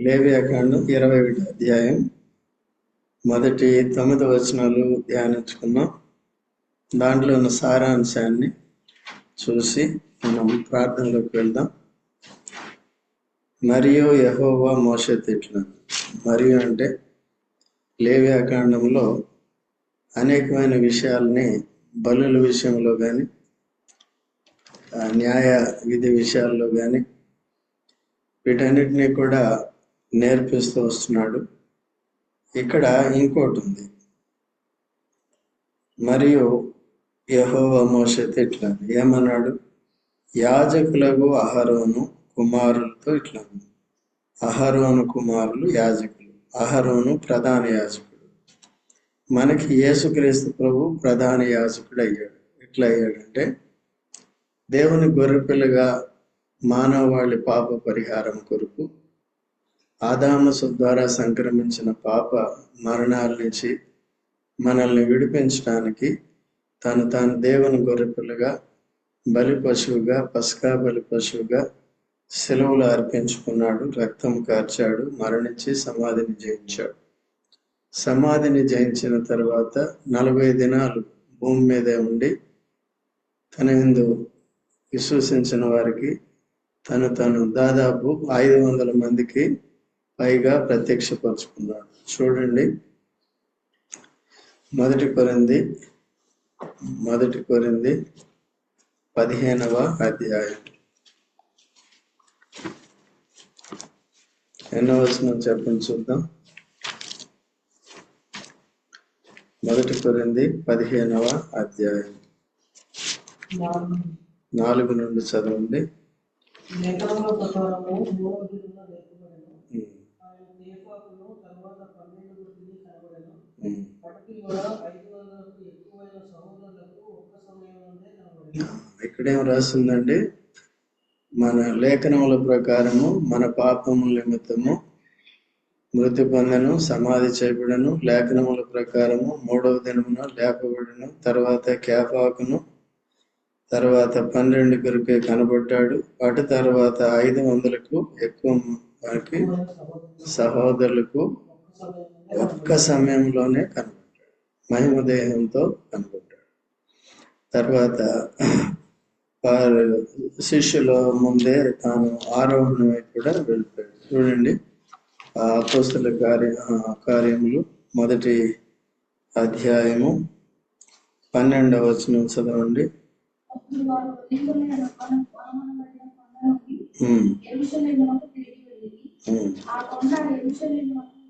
లేవియాకాండం ఇరవై ఒకటి అధ్యాయం. మొదటి తొమ్మిది వచనాలు ధ్యానించుకున్నాం దాంట్లో ఉన్న సారాంశాన్ని చూసి మనం ప్రార్థనలోకి వెళ్దాం. మరియు యహోవా మోసే తిట్ల మరియు అంటే లేవ్యాకాండంలో అనేకమైన విషయాల్ని బలుల విషయంలో కానీ న్యాయ విధి విషయాల్లో కానీ వీటన్నిటినీ కూడా నేర్పిస్తూ వస్తున్నాడు. ఇక్కడ ఇంకోటి ఉంది. మరియు యహోవ మోసైతే ఇట్లా ఏమన్నాడు? యాజకులకు అహరోను కుమారులతో ఇట్లా అహరోను కుమారులు యాజకులు అహరోను ప్రధాన యాజకుడు. మనకి యేసుక్రీస్తు ప్రభు ప్రధాన యాజకుడు అయ్యాడు ఎట్లా అయ్యాడంటే దేవుని గొర్రెపిల్లగా మానవాళి పాప పరిహారం కొరకు ఆదామసు ద్వారా సంక్రమించిన పాప మరణాల నుంచి మనల్ని విడిపించడానికి తను తాను దేవుని గొర్రెపిల్లగా బలి పశువుగా పసకా బలి పశువుగా సెలవులు అర్పించుకున్నాడు రక్తం కార్చాడు మరణించి సమాధిని జయించాడు. సమాధిని జయించిన తర్వాత నలభై దినాలు భూమి మీదే ఉండి తన ఎందు విశ్వసించిన వారికి తను తను దాదాపు ఐదు వందల మందికి పైగా ప్రత్యక్షపరుచుకున్నాడు. చూడండి. మొదటి కొరింది మొదటి కొరింది పదిహేనవ అధ్యాయం. ఎన్నో వచనం చెప్పండి చూద్దాం. మొదటి కొరింది పదిహేనవ అధ్యాయం. నాలుగు. నుండి చదవండి లేఖనముల ప్రకారము మూడవ దినమున లేపబడెను. ఉమ్, ఆయన కేఫాకును తరువాత పన్నెండుగురిని కనబడెను. ఉమ్. అప్పటికి కూడా ఐదు వందలకు ఎక్కువైన సహోదరులకు ఒక్క సమయంలోనే కనబడెను. ఇక్కడేం రాసిందండి మన లేఖనముల ప్రకారము మన పాపముల నిమిత్తము మృతి పొందను సమాధి చేయబడను లేఖనముల ప్రకారము మూడవ దినమున లేపబడను తర్వాత కేపాకును తర్వాత పన్నెండు కొరకే కనబడ్డాడు అటు తర్వాత ఐదు వందలకు ఎక్కువ మనకి సహోదరులకు ఒక్క సమయంలోనే సమయంలోనే కనబడ్డాడు మహిమ దేహంతో కనబడ్డాడు తర్వాత వారు శిష్యుల ముందే తాను ఆరోహణమై కూడా వెళ్ళిపోయాడు. చూడండి ఆ అపోస్తుల కార్య కార్యములు మొదటి అధ్యాయము పన్నెండవ వచనం చదవండి. ఆ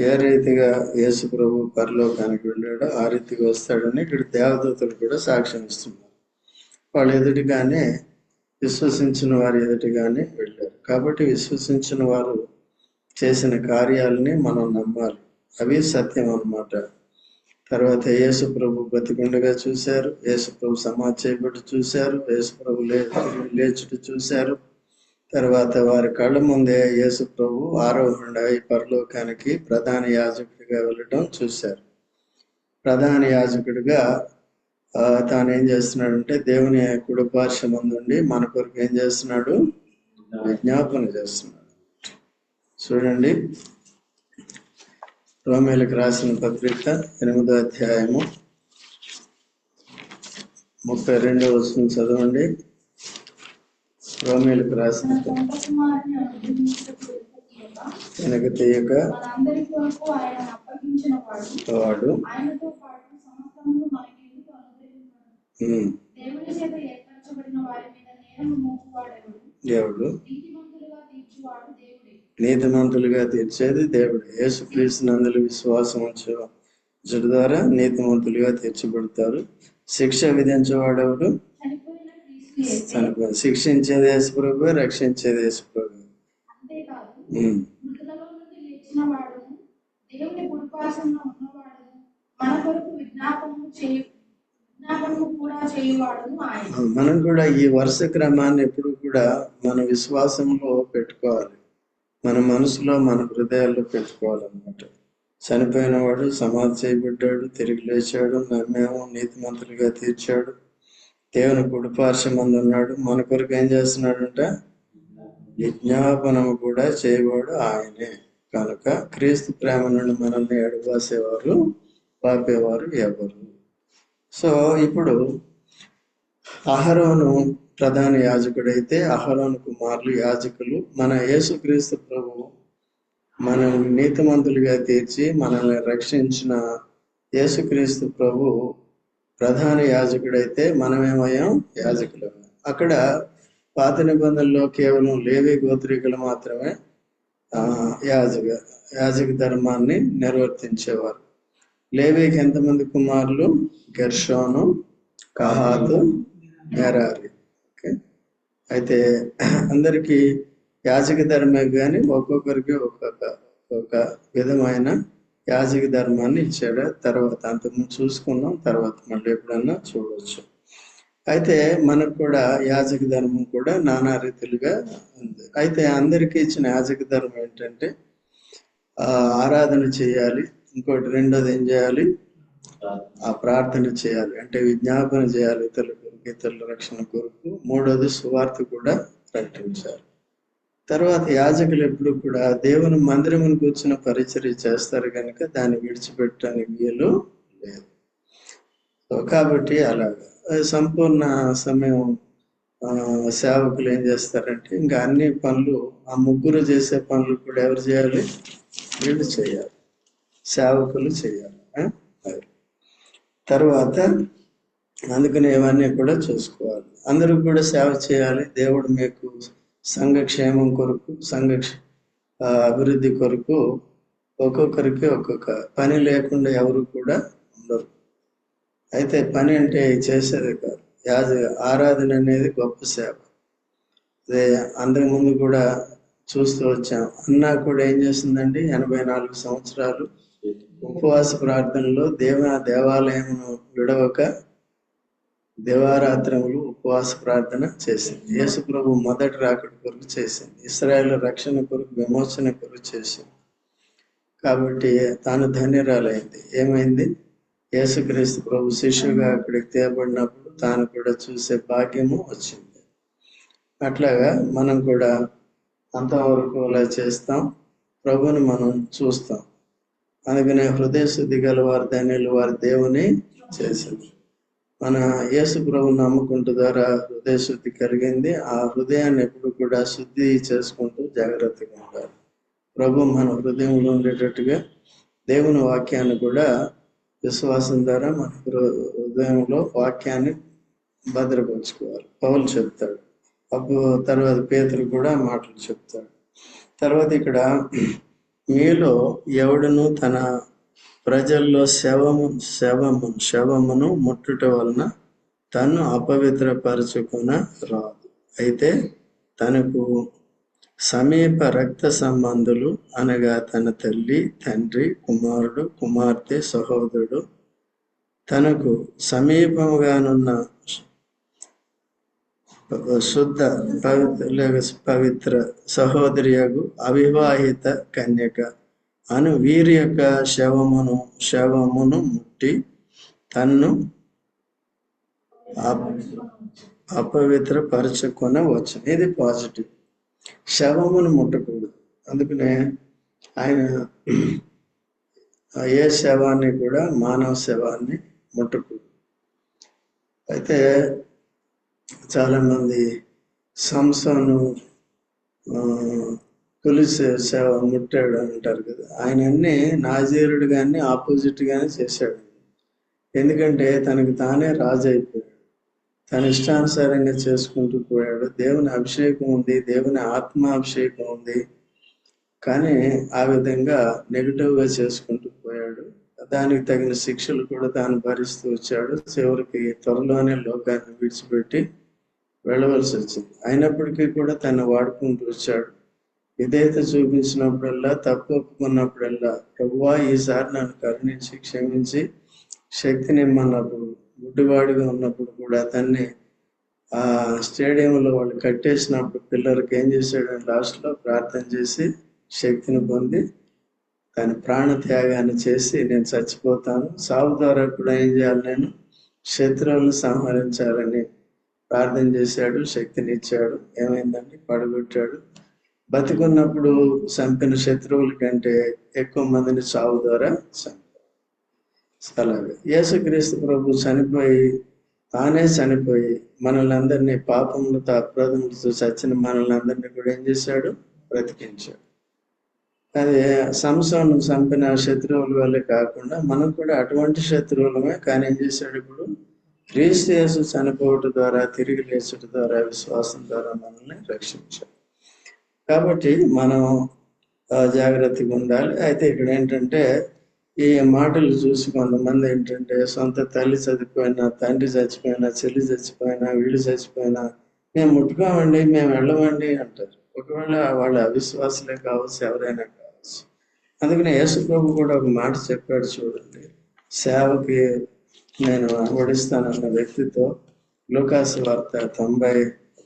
ఏ రీతిగా ఆ యేసు ప్రభు పరలోకానికి వెళ్ళాడో ఆ రీతిగా వస్తాడని ఇక్కడ దేవదూతలు కూడా సాక్ష్యం ఇస్తున్నారు. వాళ్ళు ఎదుటిగానే విశ్వసించిన వారి ఎదుటిగానే వెళ్ళారు. కాబట్టి విశ్వసించిన వారు చేసిన కార్యాలని మనం నమ్మాలి. అవి సత్యం అన్నమాట. తర్వాత యేసు ప్రభు బతికుండగా చూశారు. యేసు ప్రభు సమాజ్ చేయబడి చూశారు. యేసు ప్రభు లే లేచుట చూశారు. తర్వాత వారి కళ్ళ ముందే యేసు ప్రభు ఆరోహణై పరలోకానికి ప్రధాన యాజకుడిగా వెళ్ళడం చూశారు. ప్రధాన యాజకుడిగా తాను ఏం చేస్తున్నాడంటే దేవుని కుడి పార్శ్వమందుండి మన కొరకు ఏం చేస్తున్నాడు? విజ్ఞాపన చేస్తున్నాడు. చూడండి. రోమేలకు రాసిన పత్రిక ఎనిమిదో అధ్యాయము ముప్పై రెండో వస్తుంది చదవండి. రోమేలకు రాసిన వెనక తీయక వాడు. ఉమ్, దేవుడు. నీతిమంతులుగా తీర్చేది దేవుడు. యేసుక్రీస్తు నందులు విశ్వాసం ఉంచడం ద్వారా నీతిమంతులుగా తీర్చబడతారు. శిక్ష విధించేవాడెవడు చనిపోయిన క్రీస్తు యేసే. చనిపోయి శిక్షించేది యేసుప్రభు రక్షించేది యేసుప్రభు దేవుని ఉన్నవాడు మన కొరకు చేయు కూడా మనం ఈ వరుస క్రమాన్ని ఎప్పుడు కూడా మన విశ్వాసంలో పెట్టుకోవాలి. మన మనసులో మన హృదయాల్లో పెట్టుకోవాలన్నమాట. చనిపోయిన వాడు సమాధి చేయబడ్డాడు తిరిగి లేచాడు నమ్మేమో నీతిమంతులుగా తీర్చాడు. దేవుని కుడిపార్శ్వమందు ఉన్నాడు. మన కొరకు ఏం చేస్తున్నాడంట? విజ్ఞాపనము కూడా చేయవాడు ఆయనే. కనుక క్రీస్తు ప్రేమ నుండి మనల్ని ఎడబాసేవారు పాపేవారు ఎవరు? సో ఇప్పుడు అహరోను ప్రధాన యాజకుడైతే అహరోను కుమారులు యాజకులు మన యేసుక్రీస్తు ప్రభు మనం నీతిమంతులుగా తీర్చి మనల్ని రక్షించిన యేసుక్రీస్తు ప్రభు ప్రధాన యాజకుడైతే మనమేమయ్యాం? యాజకులు. అక్కడ పాత నిబంధనలో కేవలం లేవి గోత్రికులు మాత్రమే యాజక యాజక ధర్మాన్ని నిర్వర్తించేవారు. లేవికి ఎంతమంది కుమారులు? Gershon Kohath Merari. ఓకే. అయితే అందరికీ యాజక ధర్మే కానీ ఒక్కొక్కరికి ఒక్కొక్క ఒక విధమైన యాజక ధర్మాన్ని ఇచ్చాడు. తర్వాత అంతకుముందు చూసుకున్నాం తర్వాత మళ్ళీ ఎప్పుడన్నా చూడవచ్చు అయితే మనకు కూడా యాజక ధర్మం కూడా నానా రీతిలుగా ఉంది. అయితే అందరికీ ఇచ్చిన యాజక ధర్మం ఏంటంటే ఆ, ఆరాధన చేయాలి. ఇంకోటి రెండోది ఏం చేయాలి? ఆ ప్రార్థన చేయాలి. అంటే విజ్ఞాపన చేయాలి ఇతరుల ఇతరుల రక్షణ కొరకు. మూడోది సువార్త కూడా ప్రకటించాలి. తర్వాత యాజకులు ఎప్పుడు కూడా దేవుని మందిరమును కూర్చున్న పరిచర్య చేస్తారు కనుక దాన్ని విడిచిపెట్టడానికి వీలు లేదు. కాబట్టి అలాగా సంపూర్ణ సమయం సేవకులు ఏం చేస్తారంటే ఇంకా అన్ని పనులు ఆ ముగ్గురు చేసే పనులు కూడా ఎవరు చేయాలి? వీళ్ళు చేయాలి. సేవకులు చేయాలి. తర్వాత అందుకని ఇవన్నీ కూడా చూసుకోవాలి. అందరూ కూడా సేవ చేయాలి. దేవుడు మీకు సంఘ క్షేమం కొరకు సంఘ అభివృద్ధి కొరకు ఒక్కొక్కరికి ఒక్కొక్క పని లేకుండా ఎవరు కూడా ఉండరు. అయితే పని అంటే చేసేది కాదు. యాజ ఆరాధన అనేది గొప్ప సేవ. అదే అంతకుముందు కూడా చూస్తూ వచ్చాం. అన్నా కూడా ఏం చేసిందండి ఎనభై నాలుగు సంవత్సరాలు ఉపవాస ప్రార్థనలో దేవ దేవాలయమును విడవక దేవారాత్రములు ఉపవాస ప్రార్థన చేసింది. యేసు ప్రభు మొదటి రాకడ కొరకు చేసింది. ఇస్రాయల్ రక్షణ కొరకు విమోచన కొరకు చేసింది. కాబట్టి తాను ధన్యరాలైంది. ఏమైంది? యేసుక్రీస్తు ప్రభు శిష్యుగా అక్కడికి తేబడినప్పుడు తాను కూడా చూసే భాగ్యము వచ్చింది. అట్లాగా మనం కూడా అంతవరకు అలా చేస్తాం. ప్రభుని మనం చూస్తాం. అందుకనే హృదయ శుద్ధి గల వారి ధన్యులు వారి దేవుని చేసింది. మన యేసు ప్రభు నమ్ముకుంటు ద్వారా హృదయ శుద్ధి కలిగింది. ఆ హృదయాన్ని ఎప్పుడు కూడా శుద్ధి చేసుకుంటూ జాగ్రత్తగా ఉండాలి. ప్రభు మన హృదయంలో ఉండేటట్టుగా దేవుని వాక్యాన్ని కూడా విశ్వాసం ద్వారా మన హృ- హృదయంలో వాక్యాన్ని భద్రపరుచుకోవాలి. పౌలు చెప్తాడు. అప్పుడు తర్వాత పేతులు కూడా మాటలు చెప్తాడు. తర్వాత ఇక్కడ మీలో ఎవడును తన ప్రజల్లో శవము శవము శవమును ముట్టుట వలన తను అపవిత్రపరచుకున రాదు. అయితే తనకు సమీప రక్త సంబంధులు అనగా తన తల్లి తండ్రి కుమారుడు కుమార్తె సహోదరుడు తనకు సమీపముగానున్న శుద్ధ పవిత్ర లేక పవిత్ర సహోదరియగు అవివాహిత కన్యక అను వీరి యొక్క శవమును శవమును ముట్టి తన్ను అప- అపవిత్ర ఇది పాజిటివ్ శవమును ముట్టకూడదు. అందుకనే ఆయన ఏ శవాన్ని కూడా మానవ శవాన్ని ముట్టకూడదు. అయితే చాలామంది సంసను తులసి సేవ ముట్టాడు అంటారు కదా. ఆయన అన్ని నాజీరుడు కానీ ఆపోజిట్ గానే చేశాడు. ఎందుకంటే తనకు తానే రాజు అయిపోయాడు తన ఇష్టానుసారంగా చేసుకుంటూ పోయాడు. దేవుని అభిషేకం ఉంది దేవుని ఆత్మాభిషేకం ఉంది. కానీ ఆ విధంగా నెగిటివ్గా చేసుకుంటూ పోయాడు. దానికి తగిన శిక్షలు కూడా తాను భరిస్తూ వచ్చాడు. చివరికి త్వరలోనే లోకాన్ని విడిచిపెట్టి వెళ్ళవలసి వచ్చింది. అయినప్పటికీ కూడా తను వాడుకుంటూ వచ్చాడు. విధేయత చూపించినప్పుడల్లా తప్పు ఒప్పుకున్నప్పుడల్లా ప్రభువా ఈసారి నన్ను కరుణించి క్షమించి శక్తిని ఇమ్మన్నప్పుడు గుడ్డివాడిగా ఉన్నప్పుడు కూడా అతన్ని ఆ స్టేడియంలో వాళ్ళు కట్టేసినప్పుడు పిల్లలకి ఏం చేశాడు లాస్ట్లో ప్రార్థన చేసి శక్తిని పొంది తన ప్రాణ త్యాగాన్ని చేసి నేను చచ్చిపోతాను. సాగు ద్వారా కూడా ఏం చేయాలి నేను? శత్రువులను సంహరించాలని ప్రార్థన చేశాడు శక్తిని ఇచ్చాడు. ఏమైందండి? పడగొట్టాడు. బతికున్నప్పుడు చంపిన శత్రువుల కంటే ఎక్కువ మందిని సాగు ద్వారా అలాగే యేసుక్రీస్తు ప్రభు చనిపోయి తానే చనిపోయి మనల్ని అందరినీ పాపములతో అపరాధములతో చచ్చిన మనల్ని అందరినీ కూడా ఏం చేశాడు? బ్రతికించాడు. అదే సంసోను చంపిన శత్రువుల వల్లే కాకుండా మనం కూడా అటువంటి శత్రువులమే కానీ ఏం చేశాడు ఇప్పుడు? క్రీస్తు యేసు చనిపోవటం ద్వారా తిరిగి లేచుట ద్వారా విశ్వాసం ద్వారా మనల్ని రక్షించాడు. కాబట్టి మనం జాగ్రత్తగా ఉండాలి. అయితే ఇక్కడ ఏంటంటే ఈ మాటలు చూసి కొంతమంది ఏంటంటే సొంత తల్లి చచ్చిపోయినా తండ్రి చచ్చిపోయినా చెల్లి చచ్చిపోయినా వీళ్ళు చచ్చిపోయినా మేము ముట్టుకోమండి మేము వెళ్ళమండి అంటారు. ఒకవేళ వాళ్ళ అవిశ్వాసులే కావచ్చు ఎవరైనా కావచ్చు. అందుకని యేసుప్రభు కూడా ఒక మాట చెప్పాడు చూడండి. సేవకి నేను ఓడిస్తానన్న వ్యక్తితో లోకాసు వార్త తొంభై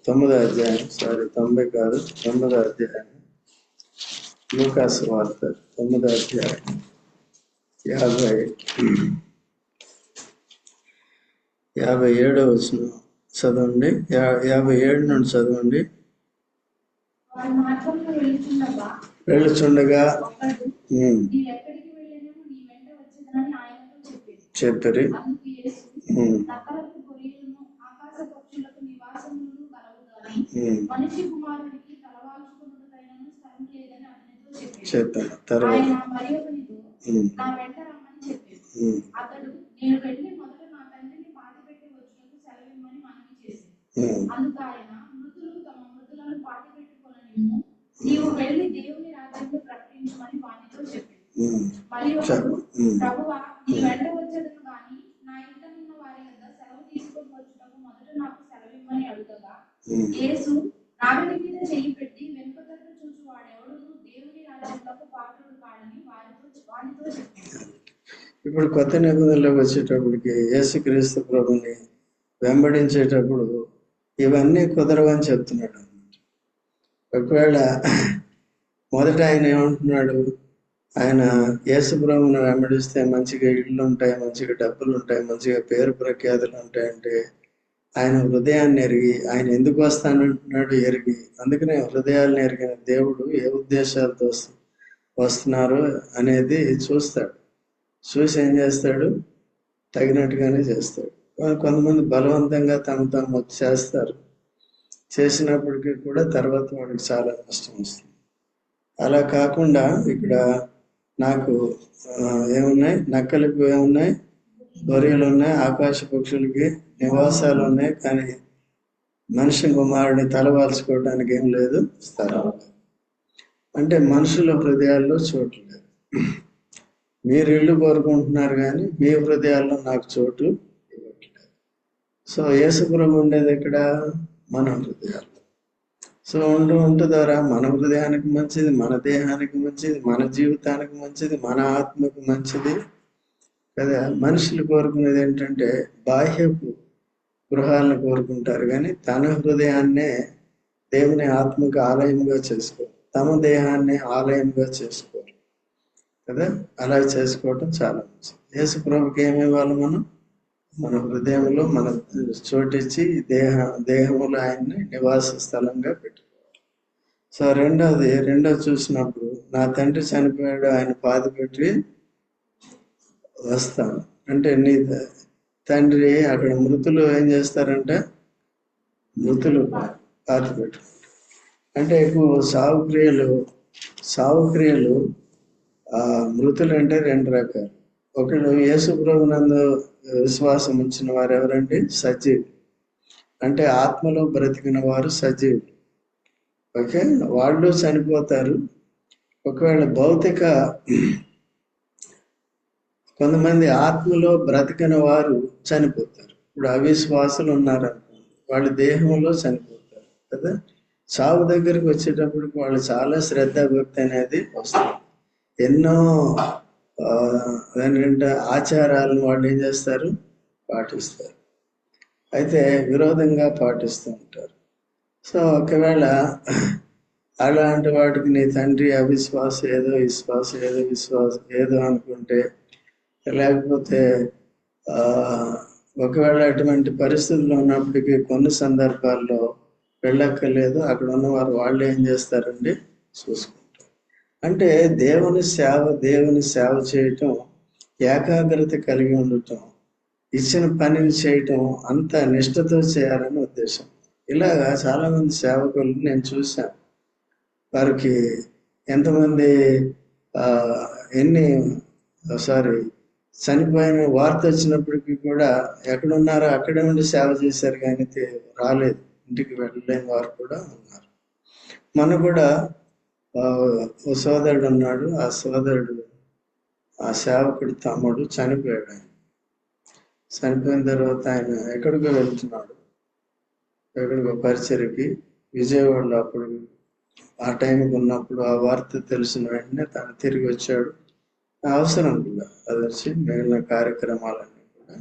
తొమ్మిదో అధ్యాయం సారీ తొంభై కాదు తొమ్మిదో అధ్యాయం. లూకాసు వార్త తొమ్మిదో అధ్యాయం యాభై యాభై ఏడో వచ్చిన చదవండి. యాభై ఏడు నుండి చదవండి. వెళ్ళుచుండగా చెప్పిరి. మనిషి కుమారుడికి తలవాల్చుకున్నదైనను స్థలం లేదని అతనితో చెప్పాను తర్వాత? నా వెంట రమ్మని చెప్పాడు. ఉమ్, అతడు నేను వెళ్ళి మొదట నా తండ్రిని పాతిపెట్టి వచ్చినకు సెలవిమ్మని మనవి ఉమ్, అందుకు ఆయన మృతులు తమ మృతులను పాతి పెట్టుకొననిమ్ము నీవు వెళ్ళి దేవుని రాజ్యంలో ప్రకటించమని వానితో చెప్పాడు. ఉమ్, మరి ఒకడు చెప్పు. ఉమ్, ప్రభువా నీ వెంట వచ్చేదను గాని నా ఇంట ఉన్న వారి వద్ద సెలవు తీసుకొని వచ్చుటకు మొదట నాకు సెలవిమ్మని అడుగగా ఉమ్. యేసు నాగటి మీద చెయ్యి పెట్టి వెనుక దగ్గర చూసి వాడెవడును దేవుని రాజ్యంలో పాత్రుడు కాడని వారితో వారితో చెప్పాడు. ఇప్పుడు కొత్త నిబంధనలోకి వచ్చేటప్పటికి యేసుక్రీస్తు ప్రభుని వెంబడించేటప్పుడు ఇవన్నీ కుదరవని చెప్తున్నాడు అనమాట ఒకవేళ మొదట ఆయన ఏమంటున్నాడు? ఆయన యేసు ప్రభుని వెంబడిస్తే మంచిగా ఇళ్ళు ఉంటాయి మంచిగా డబ్బులు ఉంటాయి మంచిగా పేరు ప్రఖ్యాతులు ఉంటాయంటే ఆయన హృదయాన్ని ఎరిగి ఆయన ఎందుకు వస్తానంటున్నాడు ఎరిగి. అందుకనే హృదయాలను ఎరిగిన దేవుడు ఏ ఉద్దేశాలతో వస్తున్నారు అనేది చూస్తాడు. చూసి ఏం చేస్తాడు? తగినట్టుగానే చేస్తాడు. కొంతమంది బలవంతంగా తమ తాము చేస్తారు. చేసినప్పటికీ కూడా తర్వాత వాడికి చాలా నష్టం వస్తుంది. అలా కాకుండా ఇక్కడ నాకు ఏమున్నాయి? నక్కలకు ఏమున్నాయి? గొర్రెలు ఉన్నాయి ఆకాశ పక్షులకి నివాసాలు ఉన్నాయి కానీ మనిషి కుమారుడిని తలవాల్చుకోవడానికి ఏం లేదు స్థలం. అంటే మనుషుల హృదయాల్లో చోటు లేదు. మీరు ఇల్లు కోరుకుంటున్నారు కానీ మీ హృదయాల్లో నాకు చోటు ఇవ్వట్లేదు. సో యేసుప్రభు ఉండేది ఇక్కడ మన హృదయాల్లో. సో ఉండు ఉంటూ ద్వారా మన హృదయానికి మంచిది మన దేహానికి మంచిది మన జీవితానికి మంచిది మన ఆత్మకు మంచిది. కదా? మనుషులు కోరుకునేది ఏంటంటే బాహ్యపు గృహాలను కోరుకుంటారు కానీ తన హృదయాన్నే దేవుని ఆత్మకు ఆలయంగా చేసుకో తమ దేహాన్ని ఆలయంగా చేసుకోరు. కదా? అలా చేసుకోవటం చాలా మంచిది. యేసు ప్రభుకి ఏమి ఇవ్వాలి మనం? మన హృదయంలో మన చోటిచ్చి దేహ దేహములు ఆయన్ని నివాస స్థలంగా పెట్టుకోవాలి. సో రెండోది రెండో చూసినప్పుడు నా తండ్రి చనిపోయాడు ఆయన పాతి పెట్టి వస్తాను. అంటే నీ త- తండ్రి అక్కడ మృతులు ఏం చేస్తారంటే మృతులు పాతి పెట్టుకుంటారు. అంటే ఎక్కువ సావు క్రియలు సావు క్రియలు ఆ మృతులు అంటే రెండు రకాలు. ఒకళ్ళు యేసుప్రభునందు విశ్వాసం ఉంచిన వారు ఎవరంటే సజీవులు. అంటే ఆత్మలో బ్రతికిన వారు సజీవులు. ఓకే? వాళ్ళు చనిపోతారు. ఒకవేళ భౌతిక కొంతమంది ఆత్మలో బ్రతికని వారు చనిపోతారు. ఇప్పుడు అవిశ్వాసులు ఉన్నారు అనుకోండి వాళ్ళు దేహంలో చనిపోతారు కదా. చావు దగ్గరికి వచ్చేటప్పటికి వాళ్ళు చాలా శ్రద్ధ భక్తి అనేది వస్తుంది. ఎన్నో ఆ, ఏంటంటే ఆచారాలను వాళ్ళు ఏం చేస్తారు? పాటిస్తారు. అయితే విరోధంగా పాటిస్తూ ఉంటారు. సో ఒకవేళ అలాంటి వాటికి నీ తండ్రి అవిశ్వాసం ఏదో విశ్వాసం ఏదో విశ్వాసం ఏదో అనుకుంటే లేకపోతే ఒకవేళ అటువంటి పరిస్థితుల్లో ఉన్నప్పటికీ కొన్ని సందర్భాల్లో వెళ్ళక్కర్లేదు. అక్కడ ఉన్నవారు వాళ్ళు ఏం చేస్తారండి? చూసుకుంటారు. అంటే దేవుని సేవ దేవుని సేవ చేయటం ఏకాగ్రత కలిగి ఉండటం ఇచ్చిన పనిని చేయటం అంత నిష్ఠతో చేయాలని ఉద్దేశం. ఇలాగా చాలామంది సేవకులు నేను చూశాను. వారికి ఎంతమంది ఎన్ని సారీ చనిపోయిన వార్త వచ్చినప్పటికీ కూడా ఎక్కడున్నారో అక్కడే ఉండి సేవ చేశారు కానీ రాలేదు. ఇంటికి వెళ్ళలేని వారు కూడా ఉన్నారు. మన కూడా ఓ సోదరుడు ఉన్నాడు. ఆ సోదరుడు ఆ సేవకుడి తమ్ముడు చనిపోయాడు ఆయన. చనిపోయిన తర్వాత ఆయన ఎక్కడికో వెళ్తున్నాడు. ఎక్కడికో పరిచయకి విజయవాడలో అప్పుడు ఆ టైంకి ఉన్నప్పుడు ఆ వార్త తెలిసిన వెంటనే తను తిరిగి వచ్చాడు. అవసరం కూడా అది వచ్చి మిగిలిన కార్యక్రమాలన్నీ కూడా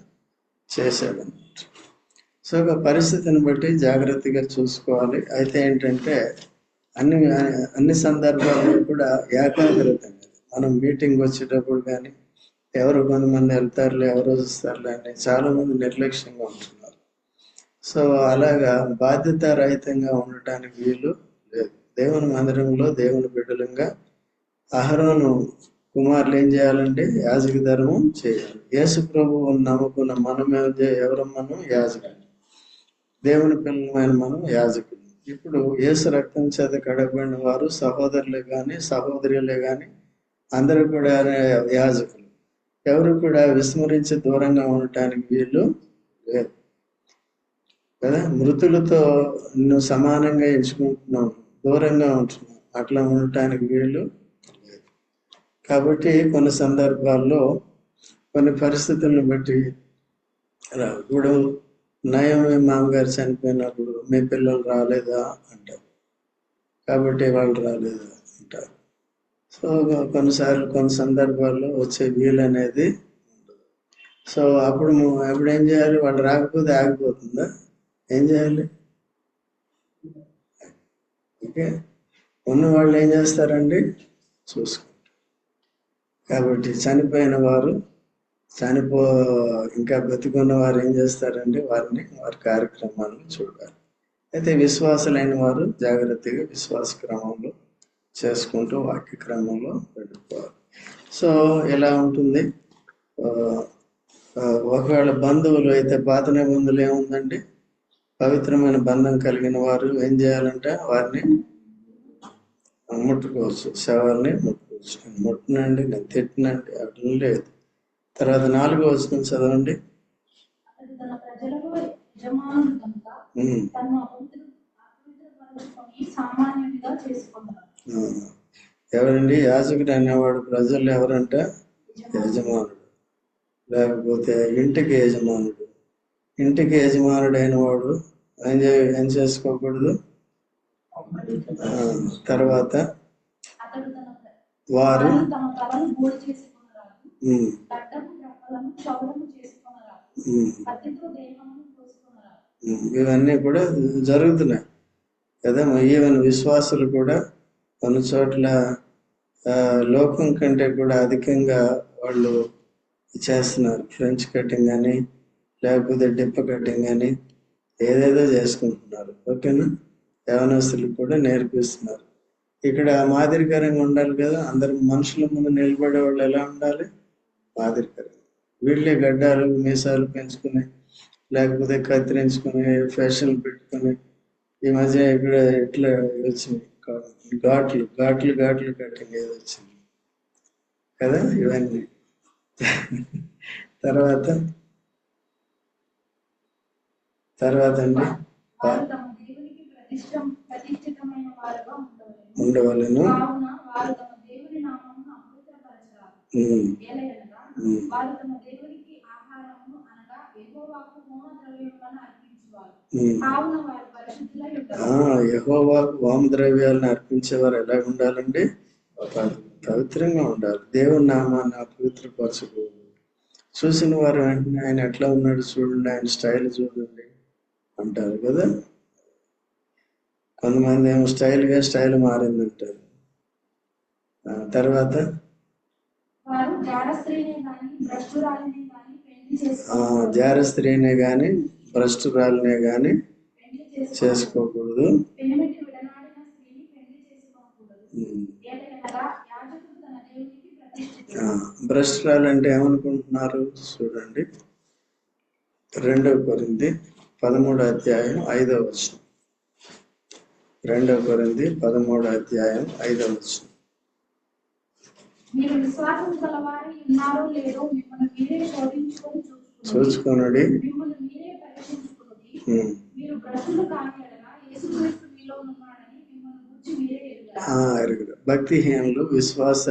చేసేదన్నమాట సో ఒక పరిస్థితిని బట్టి జాగ్రత్తగా చూసుకోవాలి. అయితే ఏంటంటే అన్ని అన్ని సందర్భాల్లో కూడా ఏకాగ్రత మనం మీటింగ్ వచ్చేటప్పుడు కానీ ఎవరు కొంతమంది వెళ్తారులే ఎవరు వస్తారులే అని చాలా మంది నిర్లక్ష్యంగా ఉంటున్నారు. సో అలాగా బాధ్యత రహితంగా ఉండటానికి వీలు లేదు. దేవుని మందిరంలో దేవుని బిడ్డలంగా అహరోను కుమారులు ఏం చేయాలంటే యాజక ధర్మం చేయాలి. యేసు ప్రభువు నమ్ముకున్న మనం ఎవరం మనం యాజకులు. దేవుని పిల్లలమైన మనం యాజకులు. ఇప్పుడు యేసు రక్తం చేత కడగబడిన వారు సహోదరులే కానీ సహోదరులే కానీ అందరూ కూడా యాజకులు. ఎవరు కూడా విస్మరించి దూరంగా ఉండటానికి వీలు లేదు. కదా? మృతులతో నువ్వు సమానంగా ఎంచుకుంటున్నావు. దూరంగా ఉంటున్నావు. అట్లా ఉండటానికి వీలు కాబట్టి కొన్ని సందర్భాల్లో కొన్ని పరిస్థితులను బట్టి రా ఇప్పుడు నయమే మామగారు చనిపోయినప్పుడు మీ పిల్లలు రాలేదా అంటారు. కాబట్టి వాళ్ళు రాలేదా అంటారు. సో కొన్నిసార్లు కొన్ని సందర్భాల్లో వచ్చే వీలు అనేది సో అప్పుడు అప్పుడు ఏం చేయాలి? వాళ్ళు రాకపోతే ఆగిపోతుందా? ఏం చేయాలి? ఓకే. ఉన్న వాళ్ళు ఏం చేస్తారండి? చూసుకో కాబట్టి చనిపోయిన వారు చనిపో ఇంకా బతికున్న వారు ఏం చేస్తారంటే వారిని వారి కార్యక్రమాలను చూడాలి. అయితే విశ్వాసులైన వారు జాగ్రత్తగా విశ్వాస క్రమంలో చేసుకుంటూ వాక్య క్రమంలో పెట్టుకోవాలి సో ఎలా ఉంటుంది? ఒకవేళ బంధువులు అయితే పాత నిబంధనలు ఏముందండి? పవిత్రమైన బంధం కలిగిన వారు ఏం చేయాలంటే వారిని ముట్టుకోవచ్చు శవాల్ని ముట్టుకోవచ్చు. ముట్టనండి నేను తిట్టినండి లేదు. తర్వాత నాలుగో వచనం చదవండి. ఎవరండి? యాజకుడు అనేవాడు ప్రజలు ఎవరంట? యజమానుడు. లేకపోతే ఇంటికి యజమానుడు. ఇంటికి యజమానుడు అయిన వాడు ఏం ఏం చేసుకోకూడదు? తర్వాత వారు ఇవన్నీ కూడా జరుగుతున్నాయి. కదా ఈవెన్ విశ్వాసులు కూడా కొన్ని చోట్ల లోకం కంటే కూడా అధికంగా వాళ్ళు చేస్తున్నారు. ఫ్రెంచ్ కటింగ్ అని లేకపోతే డిప్ప కటింగ్ అని ఏదేదో చేసుకుంటున్నారు. ఓకేనా? యవనస్తులు కూడా నేర్పిస్తున్నారు. ఇక్కడ మాదిరికరంగా ఉండాలి కదా. అందరు మనుషుల ముందు నిలబడే వాళ్ళు ఎలా ఉండాలి? మాదిరికరంగా. వీళ్ళే గడ్డాలు మీసాలు పెంచుకుని లేకపోతే కత్తిరించుకుని ఫ్యాషన్ పెట్టుకుని ఈ మధ్య ఇక్కడ ఇట్లా వచ్చింది? ఘాట్లు ఘాట్లు ఘాట్లు కట్టింగ్ ఏదో వచ్చింది. కదా ఇవన్నీ. తర్వాత తర్వాత అండి. ఉండవలెను. యెహోవాకు హోమ ద్రవ్యములను అర్పించువారు ఎలా ఉండాలండి? పవిత్రంగా ఉండాలి. దేవుని నామాన్ని అపవిత్రపరచకూడదు చూసిన వారు వెంటనే ఆయన ఎట్లా ఉన్నాడు చూడండి ఆయన స్టైల్ చూడండి అంటారు కదా? కొంతమంది ఏమో స్టైల్గా స్టైల్ మారిందంటారు. తర్వాత? జార స్త్రీనే గాని భ్రష్టురాలనే పెళ్ళి చేసుకోకూడదు. భ్రష్టురాలు అంటే ఏమనుకుంటున్నారు చూడండి. రెండవ కొరింది పదమూడో అధ్యాయం ఐదవ వచనం. రెండవ కొరింది పదమూడో అధ్యాయం ఐదవ వచనం. మీరు విశ్వాసం గలవారి ఉన్నారో లేదో మిమ్మల్ని మీరే శోధించుకొని చూసుకుని చూసుకొనుడి. మిమ్మల్ని మీరే పరీక్షించుకుని ఉమ్. మీరు భ్రష్టులు కాని ఎడల యేసుక్రీస్తు మీలో ఉన్నాడని మిమ్మల్ని గురించి మీరే ఎరుగరా? ఆ, ఎరుగుడు భక్తిహీనులు విశ్వాస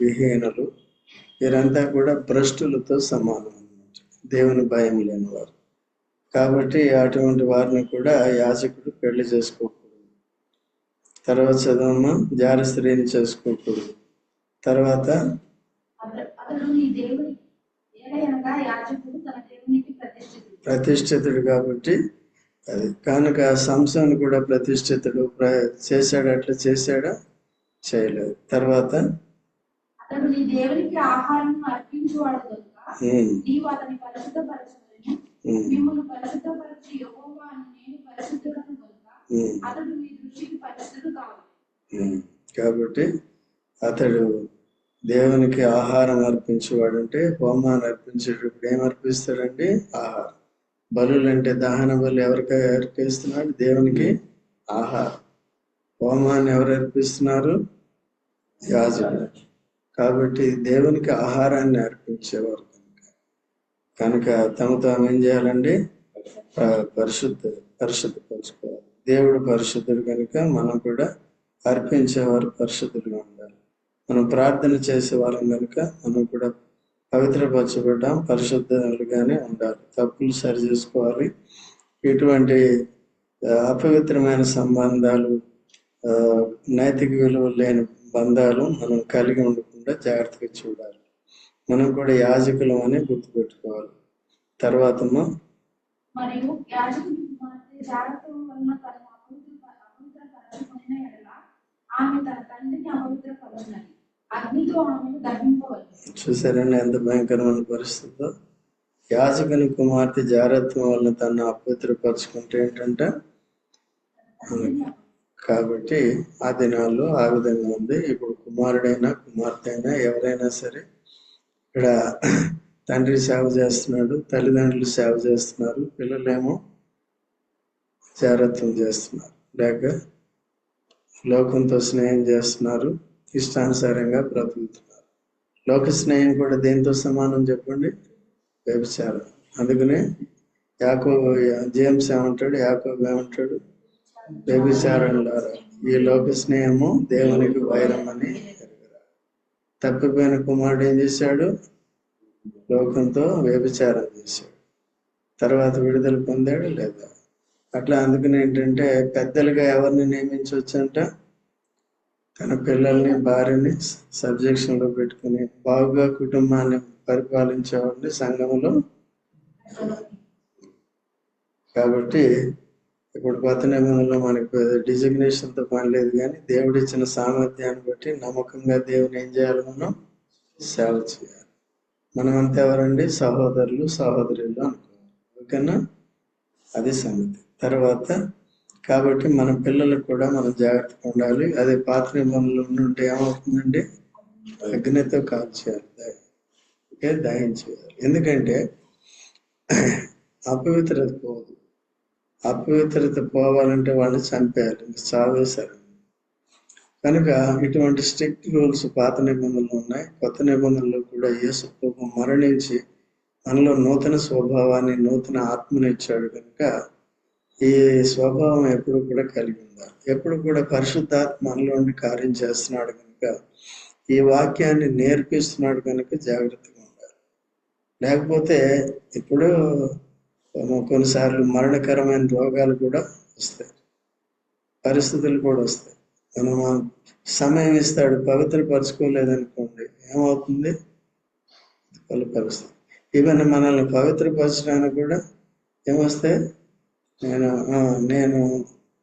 విహీనులు వీరంతా కూడా భ్రష్టులతో సమానం అన్నమాట. దేవుని భయం లేనివారు. కాబట్టి అటువంటి వారిని కూడా యాజకుడు పెళ్ళి చేసుకోకూడదు తర్వాత చదవమ్మా. జార స్త్రీని చేసుకోకూడదు తర్వాత ప్రతిష్ఠితుడు. కాబట్టి అది. కనుక సంస్థను కూడా ప్రతిష్ఠితుడు. ప్ర చేశాడు? అట్లా చేశాడా? చేయలేదు. తర్వాత అతడు కాబట్టి అతడు దేవునికి ఆహారం అర్పించేవాడంటే హోమాన్ని అర్పించేటప్పుడు ఏం అర్పిస్తాడండి? ఆహారం. బలులు అంటే దహన బలు ఎవరికి అర్పిస్తున్నాడు? దేవునికి ఆహారం. హోమాన్ని ఎవరు అర్పిస్తున్నారు? యాజకుడు. కాబట్టి దేవునికి ఆహారాన్ని అర్పించేవారు కనుక. కనుక తమ తాము ఏం చేయాలండి? పరిశుద్ధ పరిశుద్ధ పరిశుద్ధపరచుకోవాలి. దేవుడు పరిశుద్ధుడు కనుక మనం కూడా అర్పించేవారు పరిశుద్ధులుగా ఉండాలి. మనం ప్రార్థన చేసే వాళ్ళం కనుక మనం కూడా పవిత్రపరచబడ్డాం పరిశుద్ధులుగానే ఉండాలి. తప్పులు సరి చేసుకోవాలి. ఇటువంటి అపవిత్రమైన సంబంధాలు నైతిక విలువలు లేని బంధాలు మనం కలిగి ఉండకుండా జాగ్రత్తగా చూడాలి. మనం కూడా యాజకులం అని గుర్తుపెట్టుకోవాలి. తర్వాత మరియు ఆమె తన తండ్రిని అపవిత్ర అగ్నితో ఆమెను దహింపవలసి చూసారండి ఎంత భయంకరమైన పరిస్థితిలో యాజకుని కుమార్తె జాగ్రత్త వలన తను అపవిత్రపరచుకుంటే ఏంటంటే కాబట్టి ఆ దినాల్లో ఆ విధంగా ఉంది. ఇప్పుడు కుమారుడైనా కుమార్తె అయినా ఎవరైనా సరే ఇక్కడ తండ్రి సేవ చేస్తున్నాడు తల్లిదండ్రులు సేవ చేస్తున్నారు పిల్లలేమో జాగ్రత్తం చేస్తున్నారు. లేక లోకంతో స్నేహం చేస్తున్నారు. ఇష్టానుసారంగా బ్రతుకుతున్నారు. లోక స్నేహం కూడా దేంతో సమానం చెప్పండి? వ్యభిచారం. అందుకనే యాకో జేమ్స్ ఏమంటాడు? యాకోబు ఏమంటాడు? వ్యభిచారంలారా ఈ లోక స్నేహము దేవునికి వైరం అని తప్పిపోయిన కుమారుడు ఏం చేశాడు? లోకంతో వ్యభిచారం చేశాడు. తర్వాత విడుదల పొందాడు లేదా అట్లా అందుకని ఏంటంటే పెద్దలుగా ఎవరిని నియమించవచ్చంట. తన పిల్లల్ని భార్యని సబ్జెక్షన్లో పెట్టుకుని బాగుగా కుటుంబాన్ని పరిపాలించేవాడిని సంఘంలో కాబట్టి ఇప్పుడు కొత్త నిబంధనలో మనకు డిజిగ్నేషన్తో పని లేదు కానీ దేవుడు ఇచ్చిన సామర్థ్యాన్ని బట్టి నమ్మకంగా దేవుని ఏం చేయాలి మనం? సేవ చేయాలి. మనం అంతా ఎవరండి? సహోదరులు సహోదరులు అనుకోవాలి. ఓకేనా? అది సంగతి. తర్వాత కాబట్టి మన పిల్లలకు కూడా మనం జాగ్రత్తగా ఉండాలి. అదే పాత నిబంధనలు ఉంటే ఏమవుతుందండి? అగ్నితో కాల్చేయాలి ఓకే దహించేయాలి ఎందుకంటే అపవిత్రత పోదు. అపవిత్రత పోవాలంటే వాళ్ళని చంపేయాలి. చావేశారు కనుక ఇటువంటి స్ట్రిక్ట్ రూల్స్ పాత నిబంధనలు ఉన్నాయి. కొత్త నిబంధనలు కూడా యేసు ప్రభు మరణించి మనలో నూతన స్వభావాన్ని నూతన ఆత్మని ఇచ్చాడు కనుక ఈ స్వభావం ఎప్పుడు కూడా కలిగి ఉందా? ఎప్పుడు కూడా పరిశుద్ధాత్మ మనలో ఉండి కార్యం చేస్తున్నాడు కనుక ఈ వాక్యాన్ని నేర్పిస్తున్నాడు కనుక జాగ్రత్తగా ఉండాలి. లేకపోతే ఇప్పుడు కొన్నిసార్లు మరణకరమైన రోగాలు కూడా వస్తాయి. పరిస్థితులు కూడా వస్తాయి. మనం సమయం ఇస్తాడు పవిత్రపరచుకోలేదనుకోండి ఏమవుతుంది? పరిస్థితి ఈవెన్ మనల్ని పవిత్రపరచడానికి కూడా ఏమొస్తాయి? నేను ఆ, నేను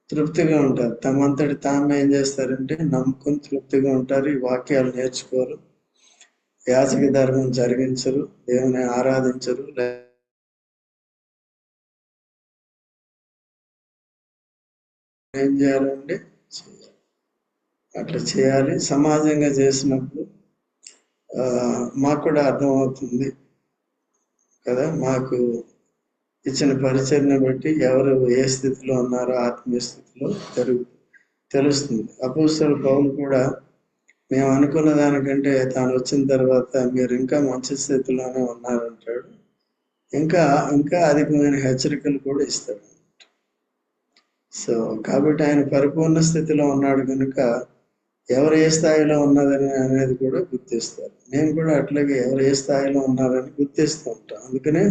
తృప్తిగా ఉంటారు తమంతటి తాము ఏం చేస్తారంటే నమ్ముకుని తృప్తిగా ఉంటారు ఈ వాక్యాలు నేర్చుకోరు యాచక ధర్మం జరిగించరు దేవుని ఆరాధించరు ఏం చేయాలంటే అట్లా చేయాలి. సమాజంగా చేసినప్పుడు ఆ, మాకు కూడా అర్థమవుతుంది కదా మాకు ఇచ్చిన పరిచర్ని బట్టి ఎవరు ఏ స్థితిలో ఉన్నారో ఆత్మీయ స్థితిలో తెలుస్తుంది. అపోస్తల పౌలు కూడా మేము అనుకున్న దానికంటే తాను వచ్చిన తర్వాత మీరు ఇంకా మంచి స్థితిలోనే ఉన్నారంటాడు. ఇంకా ఇంకా అధికమైన హెచ్చరికలు కూడా ఇస్తాడు. సో కాబట్టి ఆయన పరిపూర్ణ స్థితిలో ఉన్నాడు కనుక ఎవరు ఏ స్థాయిలో ఉన్నదని అనేది కూడా గుర్తిస్తారు. నేను కూడా అట్లాగే ఎవరు ఏ స్థాయిలో ఉన్నారని గుర్తిస్తూ ఉంటాను. అందుకనే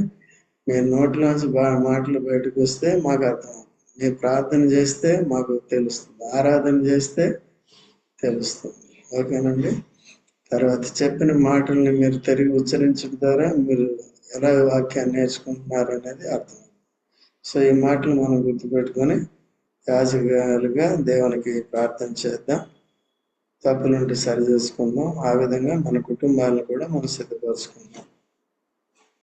మీ నోట్లోంచి బాగా మాటలు బయటకు వస్తే మాకు అర్థం మీరు ప్రార్థన చేస్తే మాకు తెలుస్తుంది. ఆరాధన చేస్తే తెలుస్తుంది. ఓకేనండి? తర్వాత చెప్పిన మాటల్ని మీరు తిరిగి ఉచ్చరించడం ద్వారా మీరు ఎలా వాక్యాన్ని నేర్చుకుంటున్నారు అనేది అర్థం. సో ఈ మాటలు మనం గుర్తుపెట్టుకొని యాజకాలుగా దేవునికి ప్రార్థన చేద్దాం. తప్పులుంటే సరి చేసుకుందాం. ఆ విధంగా మన కుటుంబాలను కూడా మనం సిద్ధపరచుకుందాం.